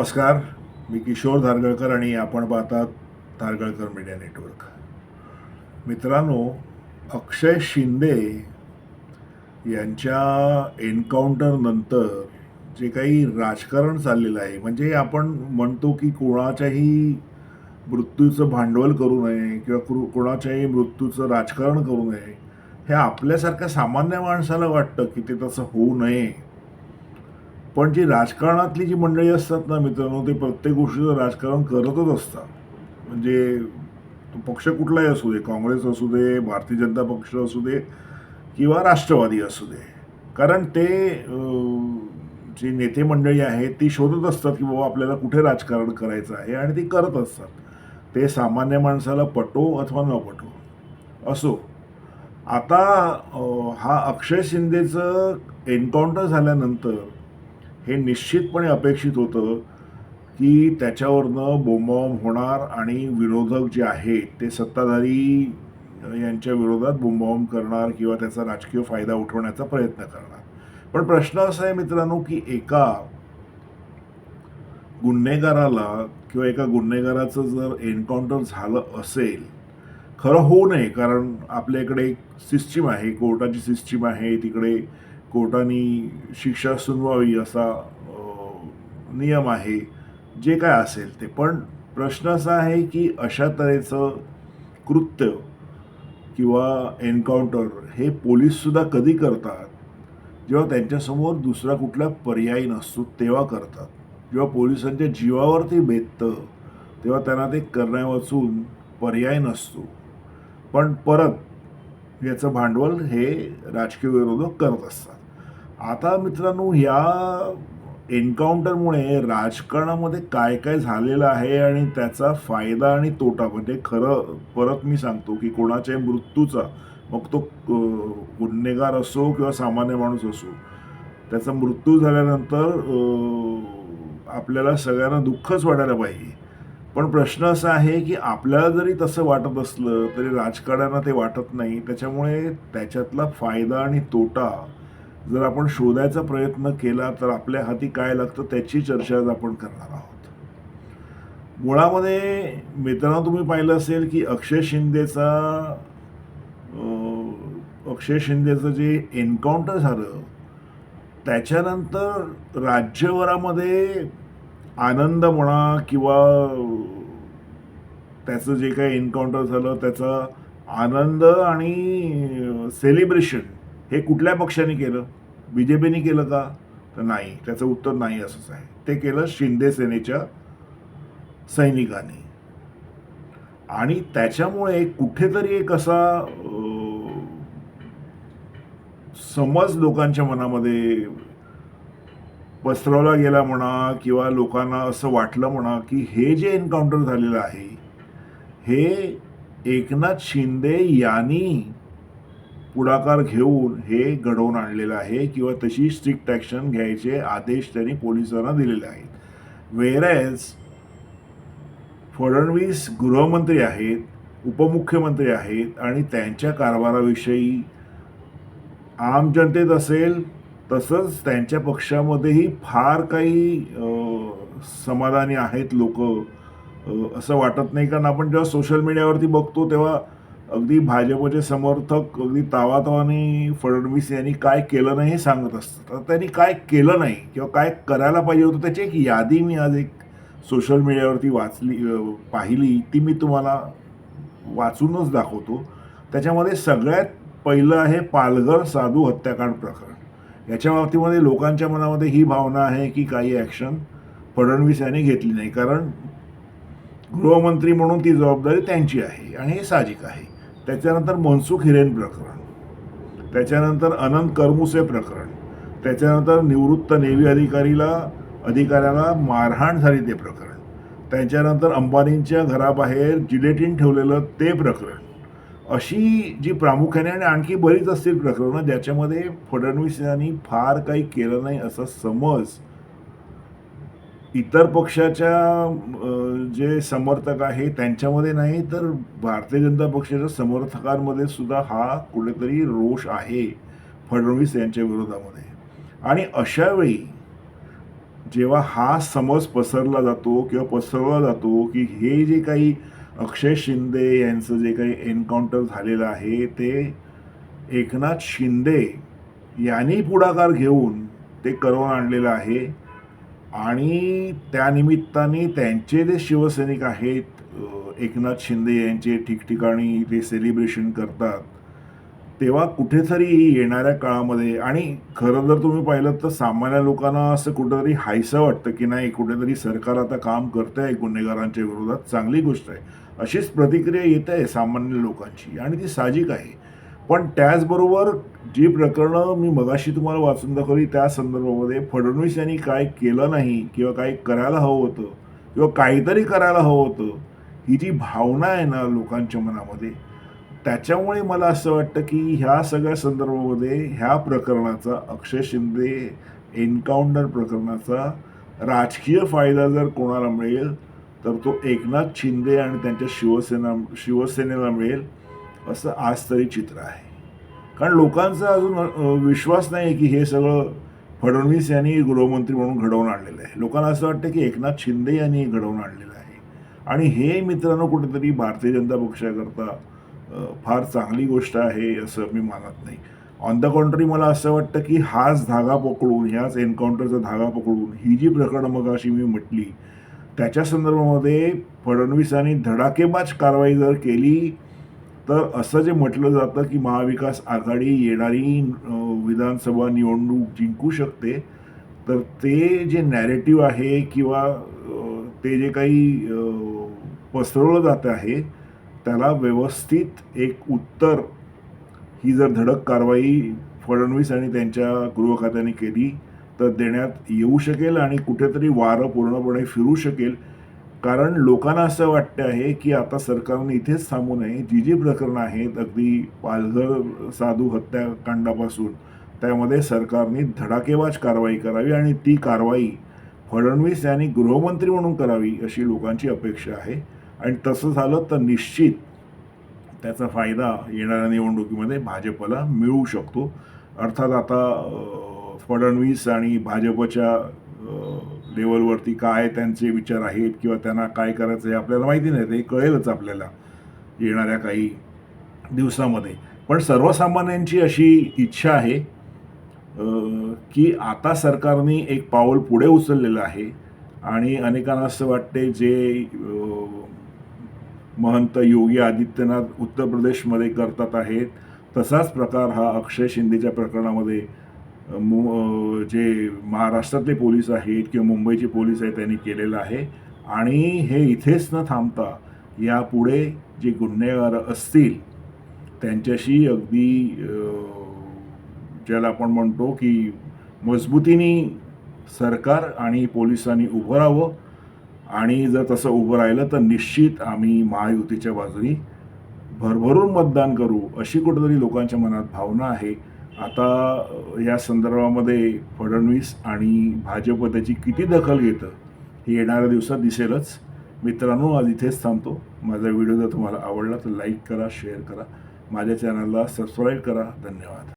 नमस्कार मी किशोर धारगळकर आणि आपण पाहतात धारगळकर मीडिया नेटवर्क. मित्रांनो अक्षय शिंदे यांच्या एन्काउंटरनंतर जे काही राजकारण चाललेलं आहे म्हणजे आपण म्हणतो की कोणाच्याही मृत्यूचं भांडवल करू नये किंवा कृ कोणाच्याही मृत्यूचं राजकारण करू नये हे आपल्यासारख्या सामान्य माणसाला वाटतं की ते तसं होऊ नये. पण जी राजकारणातली जी मंडळी असतात ना मित्रांनो ते प्रत्येक गोष्टीचं राजकारण करतच असतात. म्हणजे तो पक्ष कुठलाही असू दे काँग्रेस असू दे भारतीय जनता पक्ष असू दे किंवा राष्ट्रवादी असू दे. कारण ते जी नेते मंडळी आहेत ती शोधत असतात की बाबा आपल्याला कुठे राजकारण करायचं आहे आणि ती करत असतात. ते सामान्य माणसाला पटो अथवा न पटो. असो. आता हा अक्षय शिंदेचं एन्काउंटर झाल्यानंतर हे निश्चितपणे अपेक्षित होतं की त्याच्यावरनं बोंबाबोंब होणार आणि विरोधक जे आहेत ते सत्ताधारी यांच्या विरोधात बोंबाबोंब करणार किंवा त्याचा राजकीय फायदा उठवण्याचा प्रयत्न करणार. पण प्रश्न असा आहे मित्रांनो की एका गुन्हेगाराला किंवा एका गुन्हेगाराचं जर एन्काउंटर झालं असेल खरं होऊ नये कारण आपल्या इकडे एक सिस्टीम आहे कोर्टाची सिस्टीम आहे तिकडे कोर्टाने शिक्षा सुनवावी असा नियम आहे जे काय असेल ते. पण प्रश्न असा आहे की अशा तऱ्हेचं कृत्य किंवा एन्काउंटर हे पोलीससुद्धा कधी करतात? जेव्हा त्यांच्यासमोर दुसरा कुठला पर्याय नसतो तेव्हा करतात. जेव्हा पोलिसांच्या जीवावरती बेततं तेव्हा त्यांना ते करण्यावाचून पर्याय नसतो. पण परत याचं भांडवल हे राजकीय विरोधक करत असतात. आता मित्रांनो या एन्काउंटरमुळे राजकारणामध्ये काय काय झालेलं आहे आणि त्याचा फायदा आणि तोटा म्हणजे खरं परत मी सांगतो की कोणाच्याही मृत्यूचा मग तो गुन्हेगार असो किंवा सामान्य माणूस असो त्याचा मृत्यू झाल्यानंतर आपल्याला सगळ्यांना दुःखच वाटायला पाहिजे. पण प्रश्न असा आहे की आपल्याला जरी तसं वाटत असलं तरी राजकारण्यांना ते वाटत नाही. त्याच्यामुळे त्याच्यातला फायदा आणि तोटा जर आपण शोधायचा प्रयत्न केला तर आपल्या हाती काय लागतं त्याची चर्चा आज आपण करणार आहोत. मुळामध्ये मित्रांनो तुम्ही पाहिलं असेल की अक्षय शिंदेचा अक्षय शिंदेचं जे एन्काउंटर झालं त्याच्यानंतर राज्यभरामध्ये आनंद म्हणा किंवा त्याचं जे काही एन्काउंटर झालं त्याचा आनंद आणि सेलिब्रेशन हे कुठल्या पक्षाने केलं? बी जे पीने केलं का? तर नाही त्याचं उत्तर नाही असंच आहे. ते केलं शिंदे सेनेच्या सैनिकांनी. आणि त्याच्यामुळे कुठेतरी एक असा समज लोकांच्या मनामध्ये पसरवला गेला म्हणा किंवा लोकांना असं वाटलं म्हणा की हे जे एन्काउंटर झालेलं आहे हे एकनाथ शिंदे यांनी पुढाकार घेऊन हे घडवून आणलेलं आहे किंवा तशी स्ट्रिक्ट ॲक्शन घ्यायचे आदेश त्यांनी पोलिसांना दिलेले आहेत. वेरॅज फडणवीस गृहमंत्री आहेत उपमुख्यमंत्री आहेत आणि त्यांच्या कारभाराविषयी आम जनतेत असेल तसंच त्यांच्या पक्षामध्येही फार काही समाधानी आहेत लोक असं वाटत नाही. कारण आपण जेव्हा सोशल मीडियावरती बघतो तेव्हा अगदी भाजपचे समर्थक अगदी तावातावाने फडणवीस यांनी काय केलं नाही हे सांगत असतात. आता त्यांनी काय केलं नाही किंवा काय करायला पाहिजे होतं त्याची एक यादी मी आज एक सोशल मीडियावरती वाचली पाहिली. ती मी तुम्हाला वाचूनच दाखवतो. त्याच्यामध्ये सगळ्यात पहिलं आहे पालघर साधू हत्याकांड प्रकरण. याच्या बाबतीमध्ये लोकांच्या मनामध्ये ही भावना आहे की काही ॲक्शन फडणवीस यांनी घेतली नाही. कारण गृहमंत्री म्हणून ती जबाबदारी त्यांची आहे आणि हे साहजिक आहे. त्याच्यानंतर मनसुख हिरेन प्रकरण. त्याच्यानंतर अनंत करमुसे प्रकरण. त्याच्यानंतर निवृत्त नेव्ही अधिकारीला अधिकाऱ्याला मारहाण झाली ते प्रकरण. त्याच्यानंतर अंबानींच्या घराबाहेर जिलेटिन ठेवलेलं ते प्रकरण. अशी जी प्रामुख्याने आणि आणखी बरीच असतील प्रकरणं ज्याच्यामध्ये फडणवीस यांनी फार काही केलं नाही असा समज इतर पक्षाच्या जे समर्थक आहे त्यांच्यामध्ये नाही तर भारतीय जनता पक्षाच्या समर्थकांमध्ये सुद्धा हा कुठेतरी रोष आहे फडणवीस यांच्या विरोधामध्ये. आणि अशा वेळी जेव्हा हा समज पसरला जातो किंवा पसरवला जातो की हे जे काही अक्षय शिंदे यांचं जे काही एन्काउंटर झालेलं आहे ते एकनाथ शिंदे यांनी पुढाकार घेऊन ते करवून आणलेलं आहे. आणि त्यानिमित्ताने त्यांचे जे शिवसैनिक आहेत एकनाथ शिंदे यांचे ठिकठिकाणी ते सेलिब्रेशन करतात तेव्हा कुठेतरी येणाऱ्या काळामध्ये आणि खरं जर तुम्ही पाहिलं तर सामान्य लोकांना असं कुठेतरी हायसं वाटतं की नाही कुठेतरी सरकार आता काम करतं आहे गुन्हेगारांच्या विरोधात चांगली गोष्ट आहे. अशीच प्रतिक्रिया येत आहे सामान्य लोकांची आणि ती साहजिक आहे. पण त्याचबरोबर जी प्रकरणं मी मगाशी तुम्हाला वाचून दाखवली त्या संदर्भामध्ये फडणवीस यांनी काय केलं नाही किंवा काही करायला हवं होतं किंवा काहीतरी करायला हवं होतं ही जी भावना आहे ना लोकांच्या मनामध्ये त्याच्यामुळे मला असं वाटतं की ह्या सगळ्या संदर्भामध्ये ह्या प्रकरणाचा अक्षय शिंदे एन्काउंटर प्रकरणाचा राजकीय फायदा जर कोणाला मिळेल तर तो एकनाथ शिंदे आणि त्यांच्या शिवसेना शिवसेनेला मिळेल. असं आज तरी चित्र आहे. कारण लोकांचा अजून विश्वास नाही की हे सगळं फडणवीस यांनी गृहमंत्री म्हणून घडवून आणलेलं आहे. लोकांना असं वाटतं की एकनाथ शिंदे यांनी घडवून आणलेलं आहे. आणि हे मित्रांनो कुठेतरी भारतीय जनता पक्षाकरता फार चांगली गोष्ट आहे असं मी मानत नाही. ऑन द कॉन्ट्री मला असं वाटतं की हाच धागा पकडून ह्याच एन्काउंटरचा धागा पकडून ही जी प्रकरणं मग अशी मी म्हटली त्याच्या संदर्भामध्ये फडणवीसांनी धडाकेबाज कारवाई जर केली तर असं जे म्हटलं जातं की महाविकास आघाडी येणारी विधानसभा निवडणूक जिंकू शकते तर ते जे नॅरेटिव्ह आहे किंवा ते जे काही पसरवलं जात आहे त्याला व्यवस्थित एक उत्तर ही जर धडक कारवाई फडणवीस आणि त्यांच्या गृहखात्याने केली तर देण्यात येऊ शकेल आणि कुठेतरी वारं पूर्णपणे फिरू शकेल. कारण लोकांना असं वाटतं आहे की आता सरकारने इथेच थांबू नये. जी जी प्रकरणं आहेत अगदी पालघर साधू हत्याकांडापासून त्यामध्ये सरकारने धडाकेबाज कारवाई करावी आणि ती कारवाई फडणवीस यांनी गृहमंत्री म्हणून करावी अशी लोकांची अपेक्षा आहे. आणि तसं झालं तर निश्चित त्याचा फायदा येणाऱ्या निवडणुकीमध्ये भाजपला मिळू शकतो. अर्थात आता फडणवीस आणि भाजपच्या लेवलवरती काय त्यांचे विचार आहेत किंवा त्यांना काय करायचं हे आपल्याला माहिती नाही. ते कळेलच आपल्याला येणाऱ्या काही दिवसामध्ये. पण सर्वसामान्यांची अशी इच्छा आहे की आता सरकारने एक पाऊल पुढे उचललेलं आहे आणि अनेकांना असं वाटते जे महंत योगी आदित्यनाथ उत्तर प्रदेशमध्ये करतात आहेत तसाच प्रकार हा अक्षय शिंदेच्या प्रकरणामध्ये मु जे महाराष्ट्रातले पोलीस आहेत किंवा मुंबईचे पोलीस आहेत त्यांनी केलेलं आहे. आणि हे इथेच न थांबता यापुढे जे गुन्हेगार असतील त्यांच्याशी अगदी ज्याला आपण म्हणतो की मजबूतीने सरकार आणि पोलिसांनी उभं राहावं. आणि जर तसं उभं राहिलं तर निश्चित आम्ही महायुतीच्या बाजूनी भरभरून मतदान करू अशी कुठेतरी लोकांच्या मनात भावना आहे. आता या संदर्भामध्ये फडणवीस आणि भाजप त्याची किती दखल घेतं हे येणाऱ्या दिवसात दिसेलच. मित्रांनो आज इथेच थांबतो. माझा व्हिडिओ जर तुम्हाला आवडला तर लाईक करा शेअर करा. माझ्या चॅनलला सबस्क्राईब करा. धन्यवाद.